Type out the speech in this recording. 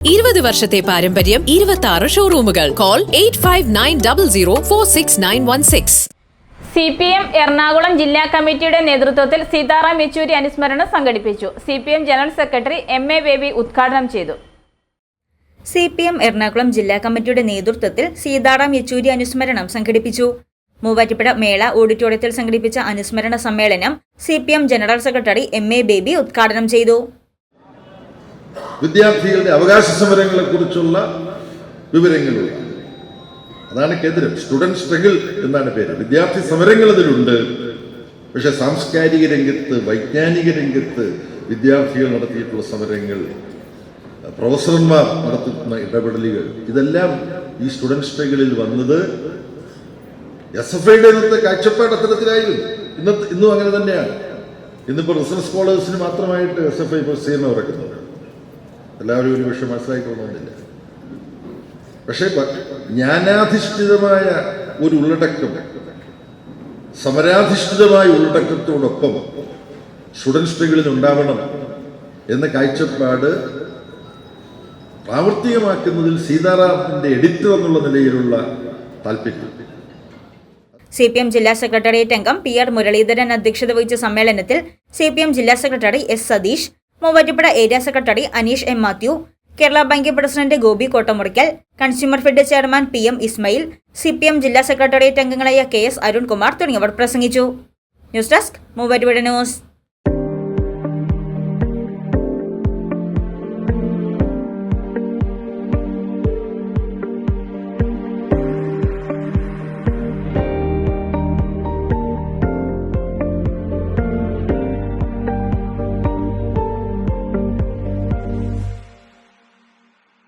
ഇരുപത് വർഷത്തെ പാരമ്പര്യം ഇരുപത്തി ആറ് ഷോറൂമുകൾ call eight five nine double zero four six nine one six C P M Ernakulam ജില്ലാ കമ്മിറ്റിയുടെ നേതൃത്വത്തിൽ സീതാറാം യെച്ചൂരി അനുസ്മരണം സംഘടിപ്പിച്ചു. C P M general secretary M A Baby ഉദ്ഘാടനം ചെയ്തു. സി പി എം എറണാകുളം ജില്ലാ കമ്മിറ്റിയുടെ നേതൃത്വത്തിൽ സീതാറാം യെച്ചൂരി അനുസ്മരണം സംഘടിപ്പിച്ചു. മൂവാറ്റുപുഴ മേള ഓഡിറ്റോറിയത്തിൽ സംഘടിപ്പിച്ച അനുസ്മരണ സമ്മേളനം C P M general secretary M A Baby ഉദ്ഘാടനം ചെയ്തു. വിദ്യാർത്ഥികളുടെ അവകാശ സമരങ്ങളെക്കുറിച്ചുള്ള വിവരങ്ങളുള്ള അതാണ് കേന്ദ്രം. സ്റ്റുഡന്റ് സ്ട്രഗിൾ എന്നാണ് പേര്. വിദ്യാർത്ഥി സമരങ്ങൾ അതിലുണ്ട്. പക്ഷെ സാംസ്കാരിക രംഗത്ത് വൈജ്ഞാനിക രംഗത്ത് വിദ്യാർത്ഥികൾ നടത്തിയിട്ടുള്ള സമരങ്ങൾ പ്രൊഫസർമാർ നടത്തുന്ന ഇടപെടലുകൾ ഇതെല്ലാം ഈ സ്റ്റുഡന്റ് സ്ട്രഗിളിൽ വന്നത് എസ് എഫ് ഐയുടെ ഇന്നത്തെ കാഴ്ചപ്പാട് അത്തരത്തിലായിരുന്നു. ഇന്നത്തെ ഇന്നും അങ്ങനെ തന്നെയാണ്. ഇന്നിപ്പോൾ റിസർച്ച് സ്കോളേഴ്സിന് മാത്രമായിട്ട് എസ് എഫ് ഐ ഇപ്പോൾ ഇറക്കുന്നുണ്ട്. എല്ലാവരും ഒരു വിഷയം മനസ്സിലായിക്കൊള്ളുന്നില്ല പക്ഷേ ജ്ഞാനാധിഷ്ഠിതമായ ഒരു ഉള്ളടക്കം സമരാധിഷ്ഠിതമായ ഉള്ളടക്കത്തോടൊപ്പം സ്റ്റുഡന്റ് സ്ട്രഗിളിൽ ഉണ്ടാവണം എന്ന കാഴ്ചപ്പാട് പ്രാവർത്തികമാക്കുന്നതിൽ സീതാറാമിന്റെ എഡിറ്റർ എന്നുള്ള നിലയിലുള്ള താല്പര്യം. സി പി എം ജില്ലാ സെക്രട്ടേറിയറ്റ് അംഗം പി ആർ മുരളീധരൻ അധ്യക്ഷത വഹിച്ച സമ്മേളനത്തിൽ സി പി എം ജില്ലാ secretary S Satheesh Muvattupuzha area secretary Aneesh M Mathew Kerala bank president Gopi Kottamurikkal consumer fed chairman P M Ismail C P M ജില്ലാ secretariat അംഗങ്ങളായ K S Arunkumar തുടങ്ങിയവർ പ്രസംഗിച്ചു. News desk Muvattupuzha news.